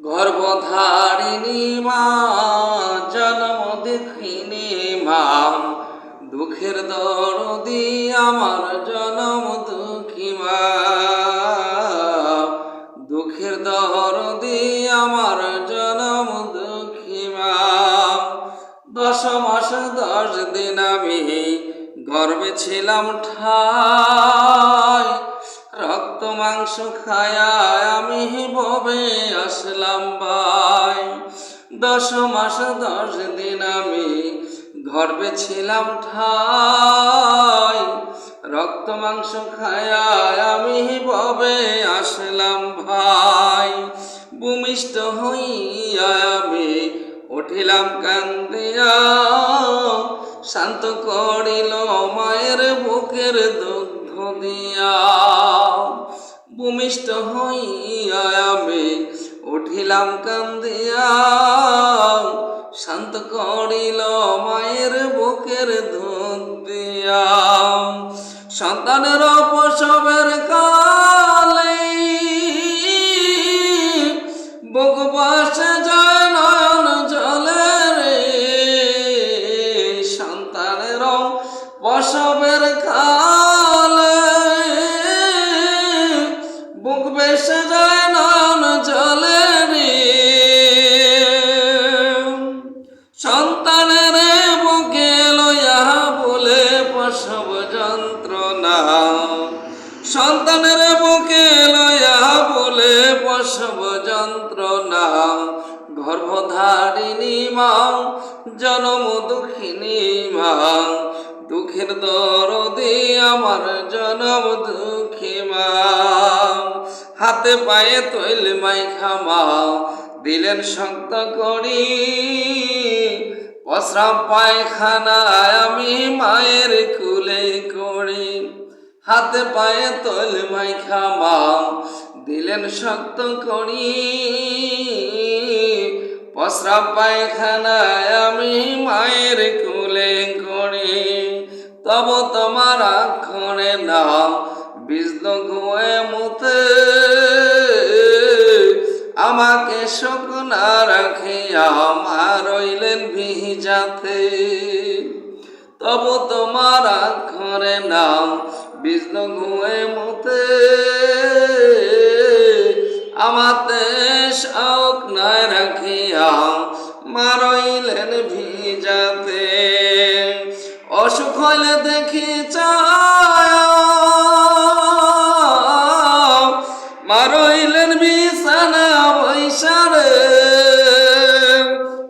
গর্ভধারিণী মা, জন্ম দেখিনি মা। দুঃখের দরদি আমার জনম দুঃখী মা। দুঃখের দরদি আমার জনম দুঃখী মা। দশ মাস, দশ দিন আমি গর্বে ছিলাম ঠাই। রক্ত মাংস খায়া আমি ববে আসলাম ভাই। দশ মাস, দশ দিন আমি গর্বে ছিলাম ঠাই। রক্ত মাংস খায়া আমি ববে আসলাম ভাই। ভূমিষ্ঠ হইয়া আমি উঠিলাম কান্দিয়া। শান্ত করিল মায়ের বুকের দুগ্ধ দিয়া। ভূমিষ্ঠ হইয়া আমি উঠিলাম কান্দিয়া। শান্ত করিল মায়ের বুকের দুধ দিয়া। সন্তানের প্রসবের কালে বুক বাসে যায় নয়ন জলে রে। সন্তানের প্রসবের কালে গর্ভধারিণী মা জনম দুঃখিনী মা দুঃখের দরদি আমার জনম দুঃখী মা হাতে পায়ে তৈল মাইখা মা দিলেন শক্ত করি। পসরা পায়খানায় আমি মায়ের কুলে করি। হাতে পায়ে তৈল মাইখা মা দিলেন শক্ত করি। পসরা পায়খানায় আমি মায়ের কুলে করি। তব তোমার আক্ষরে না বিজল গুয়ে মুতে। আমাকে শুকনা রাখিয়া আমার রইলেন ভিজাতে তব তোমার আক্ষরে নাম বিষ্ণু ঘুয়ে মতে। আমাতে শোক নয় রাখিয়া মারইলেন ভিজাতে। অসুখ হইলে দেখি মারইলেন বিছানা বৈশারে।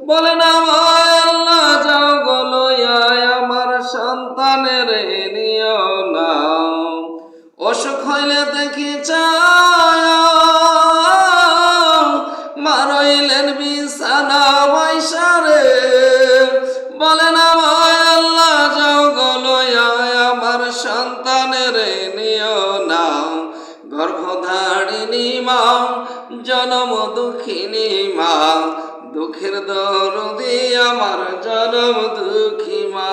বলেন, আমায় আল্লাহ যাও গলয়ায় আমার সন্তানের নিও না অসুখ হইলে দেখি চায় বলেন আমায় আল্লাহ যাও গলয়ায় আমার সন্তানের নিও নাও, গর্ভধারিণী মা জনম দুঃখিনী মা দুঃখের দরদি আমার জনম দুঃখী মা